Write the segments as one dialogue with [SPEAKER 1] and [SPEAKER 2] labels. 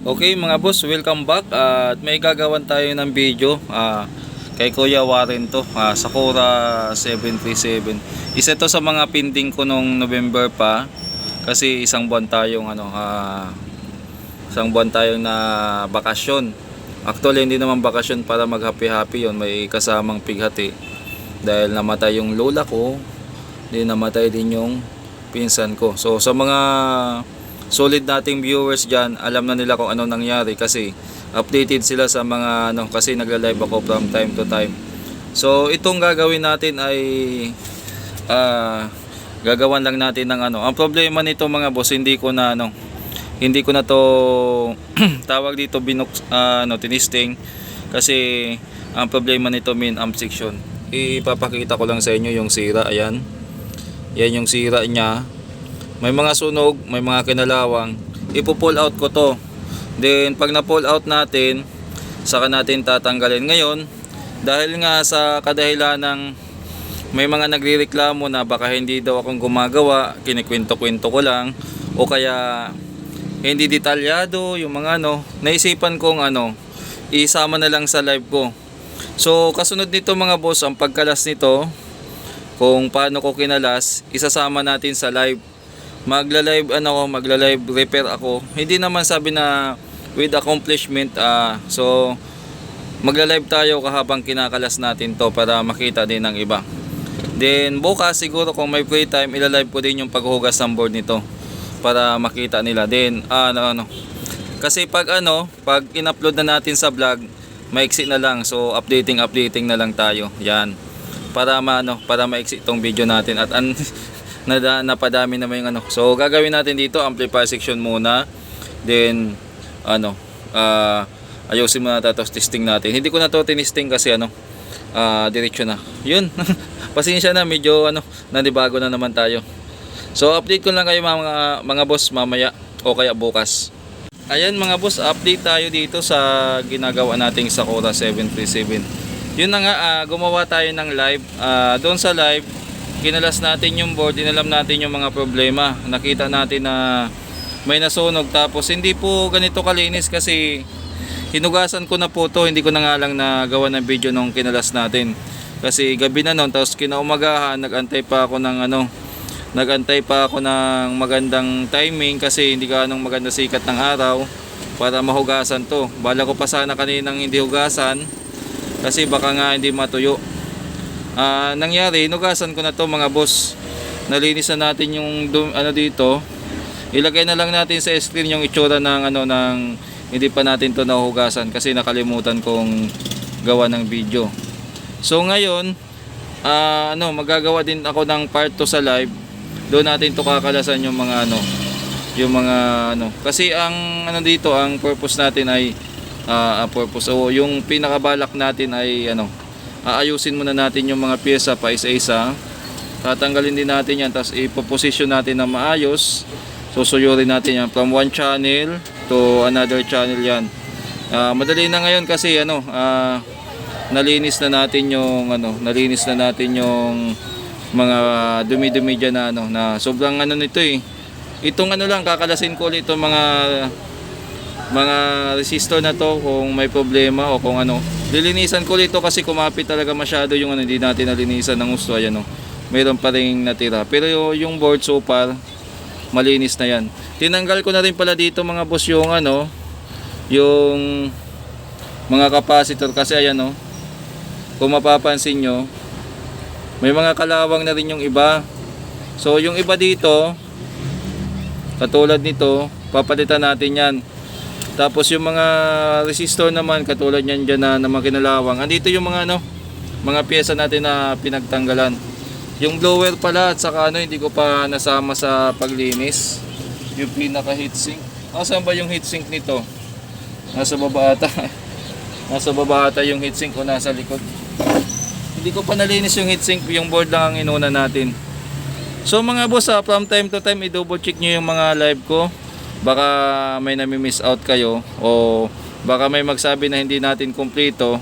[SPEAKER 1] Okay mga boss, welcome back at may gagawan tayo ng video ah, kay Kuya Warren to, ah, Sakura 737. Isa to sa mga pending ko nung November pa kasi isang buwan tayong ano, ah, isang buwan tayong na bakasyon. Actually hindi naman bakasyon para mag happy happy yon may kasamang pighati dahil namatay yung lola ko, din namatay din yung pinsan ko. So sa mga solid nating viewers dyan, alam na nila kung ano nangyari kasi updated sila sa mga ano kasi nagla-live ako from time to time. So itong gagawin natin ay ah gagawan lang natin ng ano. Ang problema nito mga boss, hindi ko na ano hindi ko na to tawag dito binuk ah, ano tinisting kasi ang problema nito main amp section. Ipapakita ko lang sa inyo yung sira, ayan. Yan yung sira niya may mga sunog, may mga kinalawang, ipo-pull out ko to. Then pag na-pull out natin, saka natin tatanggalin. Ngayon, dahil nga sa kadahilan ng may mga nagrereklamo na baka hindi daw akong gumagawa, kinikwento-kwento ko lang, o kaya hindi detalyado yung mga ano, naisipan kong ano, isama na lang sa live ko. So, kasunod nito mga boss, ang pagkalas nito, kung paano ko kinalas, isasama natin sa live magla-live ano ko, magla-live repair ako. Hindi naman sabi na with accomplishment ah so magla-live tayo kahabang kinakalas natin to para makita din ng iba. Then bukas siguro kung may free time ila-live ko din yung paghugas ng board nito para makita nila. Then ah, ano ano. Kasi pag ano, pag in-upload na natin sa vlog, maiksi na lang. So updating updating na lang tayo. Yan. Para maano, para maiksi itong video natin at an nada, napadami naman yung ano. So gagawin natin dito amplifier section muna. Then ano, ah ayusin muna tapos testing natin. Hindi ko na to tinisting kasi ano, ah diretso na. Yun. Pasensya na medyo ano, nanibago na naman tayo. So update ko lang kayo mga mga boss mamaya o kaya bukas. Ayan mga boss, update tayo dito sa ginagawa nating Sakura 737. Yun na nga, ah, gumawa tayo ng live. Ah, doon sa live, kinalas natin yung board, inalam natin yung mga problema. Nakita natin na may nasunog tapos hindi po ganito kalinis kasi hinugasan ko na po to, hindi ko na nga lang nagawa ng video nung kinalas natin. Kasi gabi na noon, tapos kinaumagahan, nagantay pa ako ng ano, nagantay pa ako ng magandang timing kasi hindi ka anong maganda sikat ng araw para mahugasan to. Bala ko pa sana kaninang hindi hugasan kasi baka nga hindi matuyo. Ah, nangyari, hinugasan ko na to mga boss. Nalinis na natin yung ano dito. Ilagay na lang natin sa screen yung itsura ng ano ng hindi pa natin to nahugasan kasi nakalimutan kong gawa ng video. So ngayon, ah, ano, magagawa din ako ng part 2 sa live. Doon natin to kakalasan yung mga ano, yung mga ano. Kasi ang ano dito, ang purpose natin ay ang purpose o yung pinakabalak natin ay ano, aayusin muna natin yung mga pyesa pa isa-isa. Tatanggalin din natin yan, tapos ipoposition natin na maayos. Susuyurin natin yan from one channel to another channel yan. Ah, madali na ngayon kasi ano, ah, nalinis na natin yung ano, nalinis na natin yung mga dumi-dumi dyan na ano, na sobrang ano nito eh. Itong ano lang, kakalasin ko ulit itong mga mga resistor na to kung may problema o kung ano. Lilinisan ko ulit ito kasi kumapit talaga masyado yung ano, hindi natin nalinisan ng gusto. Ayan o, mayroon pa rin natira. Pero yung, board so far, malinis na yan. Tinanggal ko na rin pala dito mga boss yung ano, yung mga capacitor kasi ayan o, kung mapapansin nyo, may mga kalawang na rin yung iba. So yung iba dito, katulad nito, papalitan natin yan. Tapos yung mga resistor naman, katulad yan dyan na, na mga kinalawang. Andito yung mga ano, mga pyesa natin na pinagtanggalan. Yung blower pala at saka ano, hindi ko pa nasama sa paglinis. Yung pinaka heatsink. Nasaan ba yung heatsink nito? Nasa baba ata. nasa baba ata yung heatsink o nasa likod. Hindi ko pa nalinis yung heatsink, yung board lang ang inuna natin. So mga boss, ah, from time to time i-double check nyo yung mga live ko. Baka may nami-miss out kayo o baka may magsabi na hindi natin kumpleto.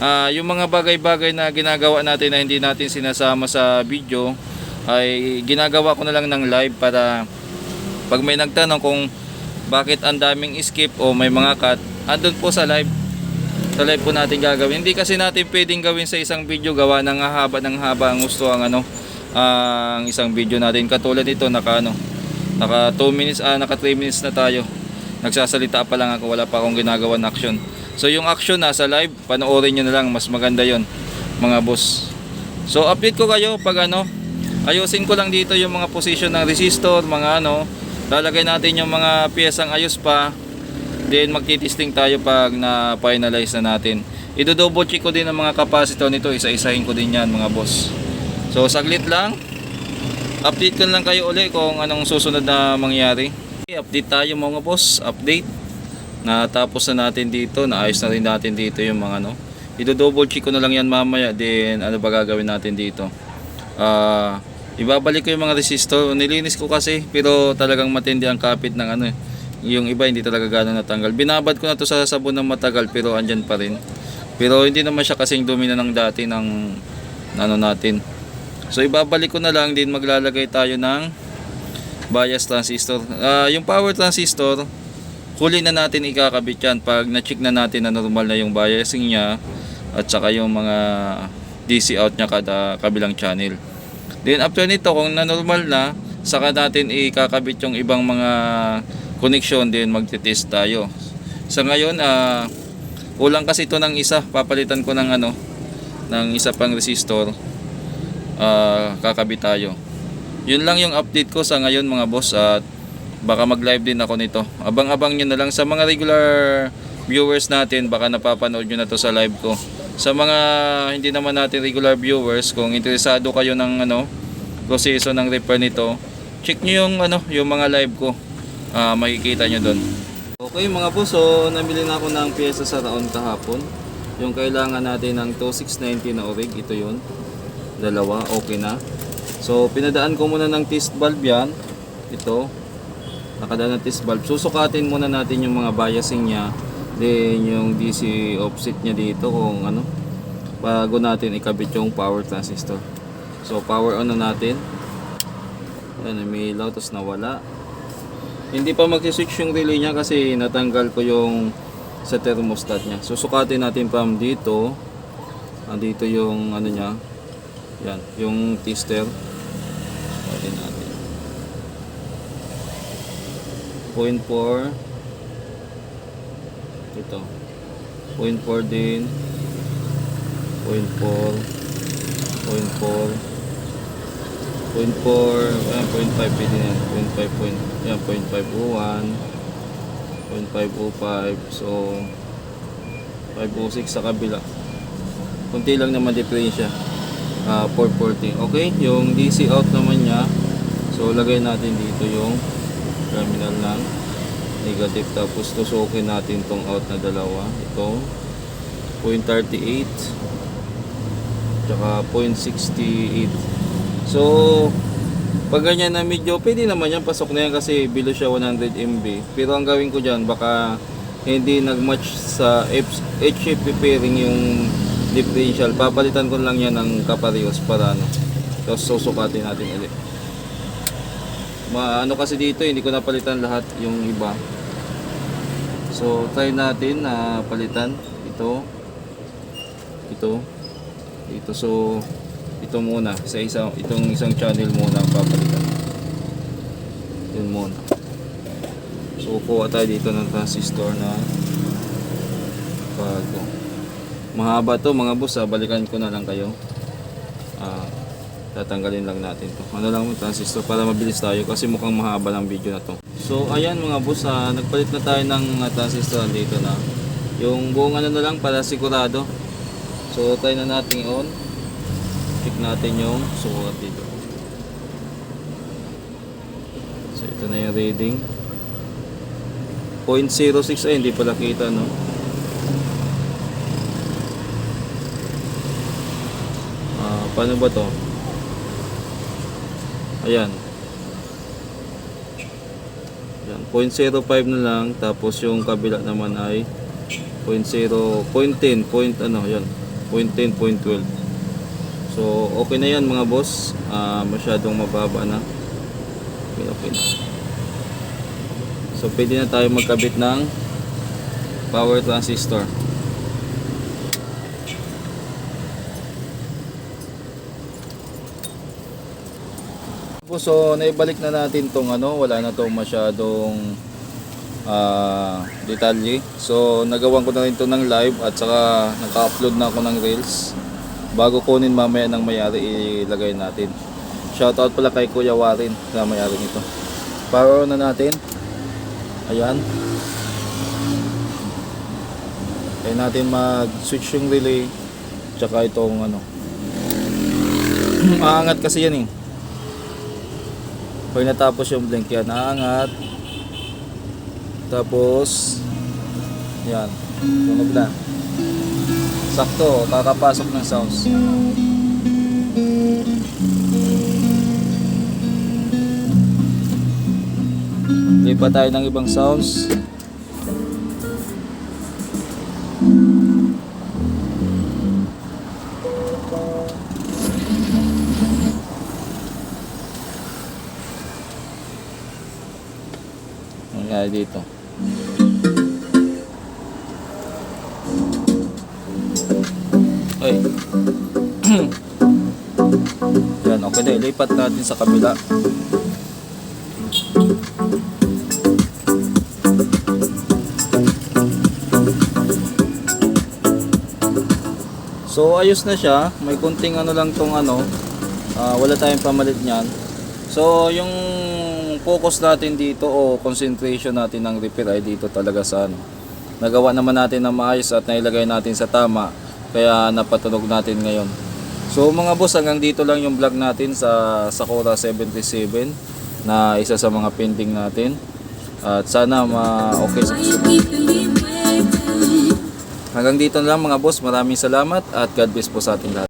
[SPEAKER 1] Ah, yung mga bagay-bagay na ginagawa natin na hindi natin sinasama sa video ay ginagawa ko na lang ng live para pag may nagtanong kung bakit ang daming skip o may mga cut, andun po sa live. Sa live po natin gagawin. Hindi kasi natin pwedeng gawin sa isang video gawa ng haba ng haba ang gusto ang ano ang isang video natin. Katulad ito naka ano naka 2 minutes ah naka 3 minutes na tayo. Nagsasalita pa lang ako, wala pa akong ginagawa na action. So yung action nasa live, panoorin nyo na lang, mas maganda yon mga boss. So update ko kayo pag ano, ayusin ko lang dito yung mga position ng resistor, mga ano, lalagay natin yung mga piyesang ayos pa. Then magti-testing tayo pag na-finalize na natin. Ido-double check ko din ang mga capacitor nito, isa-isahin ko din yan mga boss. So saglit lang, update ko lang kayo uli kung anong susunod na mangyari. Okay, update tayo mga boss, update. Natapos na natin dito, naayos na rin natin dito yung mga ano. Ido-double check ko na lang yan mamaya, then ano ba gagawin natin dito. Ah, ibabalik ko yung mga resistor. Nilinis ko kasi, pero talagang matindi ang kapit ng ano eh. Yung iba hindi talaga gano'n natanggal. Binabad ko na to sa sabon ng matagal, pero andyan pa rin. Pero hindi naman siya kasing dumi na ng dati ng ano natin. So ibabalik ko na lang din maglalagay tayo ng bias transistor. Ah, yung power transistor, huli na natin ikakabit yan pag na-check na natin na normal na yung biasing niya at saka yung mga DC out niya kada kabilang channel. Then after nito kung na normal na, saka natin ikakabit yung ibang mga connection din magte-test tayo. Sa ngayon, ah kulang kasi ito ng isa, papalitan ko ng ano ng isa pang resistor. Ah, kakabit tayo. Yun lang yung update ko sa ngayon mga boss at baka mag-live din ako nito. Abang-abang nyo na lang sa mga regular viewers natin, baka napapanood nyo na to sa live ko. Sa mga hindi naman natin regular viewers, kung interesado kayo ng ano, proseso ng repair nito, check nyo yung ano, yung mga live ko. Ah, makikita nyo doon. Okay mga boss, so namili na ako ng pyesa sa Raon kahapon. Yung kailangan natin ng 2690 na orig, ito yun. Dalawa, okay na. So pinadaan ko muna ng test valve yan. Ito, nakadaan ng test valve. Susukatin muna natin yung mga biasing niya. Then yung DC offset niya dito kung ano. Bago natin ikabit yung power transistor. So power on na natin. Ayan, may ilaw tapos nawala. Hindi pa mag-switch yung relay niya kasi natanggal ko yung sa thermostat niya. Susukatin natin pa dito. Andito yung ano niya. Yan, yung tester. Sukatin natin. 0.4 ito. 0.4 din. 0.4 0.4 0.4 ayan 0.5 pwede na yan. 0.5 point yan 0.501 0.505 so 506 sa kabila. Kunti lang naman diferensya Ah, 440 okay yung DC out naman niya. So lagay natin dito yung terminal ng negative. Tapos tusukin natin tong out na dalawa. Ito 0.38 tsaka 0.68 so pag ganyan na medyo pwede naman yan. Pasok na yan kasi below siya 100 MB pero ang gawin ko dyan baka hindi nagmatch sa HFP pairing yung differential. Papalitan ko lang yan ng kaparehos para ano tapos susukatin natin ulit. Maano kasi dito hindi ko napalitan lahat yung iba. So try natin na palitan. Ito. Ito. Ito. So ito muna. Sa isang itong isang channel muna ang papalitan. Yun muna. So kuha tayo dito ng transistor na bago mahaba to mga boss ah. balikan ko na lang kayo. Ah tatanggalin lang natin to. Ano lang yung transistor para mabilis tayo kasi mukhang mahaba ng video na to. So ayan mga boss ah, nagpalit na tayo ng ah, transistor. Dito na. Yung buong ano na lang para sigurado. So try na natin on check natin yung sukat dito. So ito na yung reading. 0.06 ay hindi pala kita no Ah, paano ba to? Ayan. Ayan, 0.05 na lang tapos yung kabila naman ay 0.0 0.10 point ano, yan. 0.10 0.12. So, okay na yan mga boss. Ah, masyadong mababa na. Okay, okay na. So pwede na tayo magkabit ng power transistor. Po, So naibalik na natin tong ano, wala na tong masyadong ah, detalye. So nagawan ko na rin to ng live at saka naka-upload na ako ng reels. Bago kunin mamaya ng mayari ilagay natin. Shoutout pala kay Kuya Warin na mayari nito. On na natin. Ayan. Kaya natin mag-switch yung relay tsaka itong ano. Aangat kasi yan eh. Pag natapos yung blink yan, aangat. Tapos, yan. Tunog na. Sakto, kakapasok ng sounds. Lipat tayo ng ibang sounds. Nangyari dito. Ay. Yan, okay na. Ilipat natin sa kabila. So ayos na siya. May kunting ano lang tong ano. ah, wala tayong pamalit niyan. So yung focus natin dito o concentration natin ng repair ay dito talaga sa ano. Nagawa naman natin na maayos at nailagay natin sa tama. Kaya napatunog natin ngayon. So mga boss, hanggang dito lang yung vlog natin sa Sakura 77 na isa sa mga pending natin. At sana ma-okay Hanggang dito lang mga boss. Maraming salamat at God bless po sa ating lahat.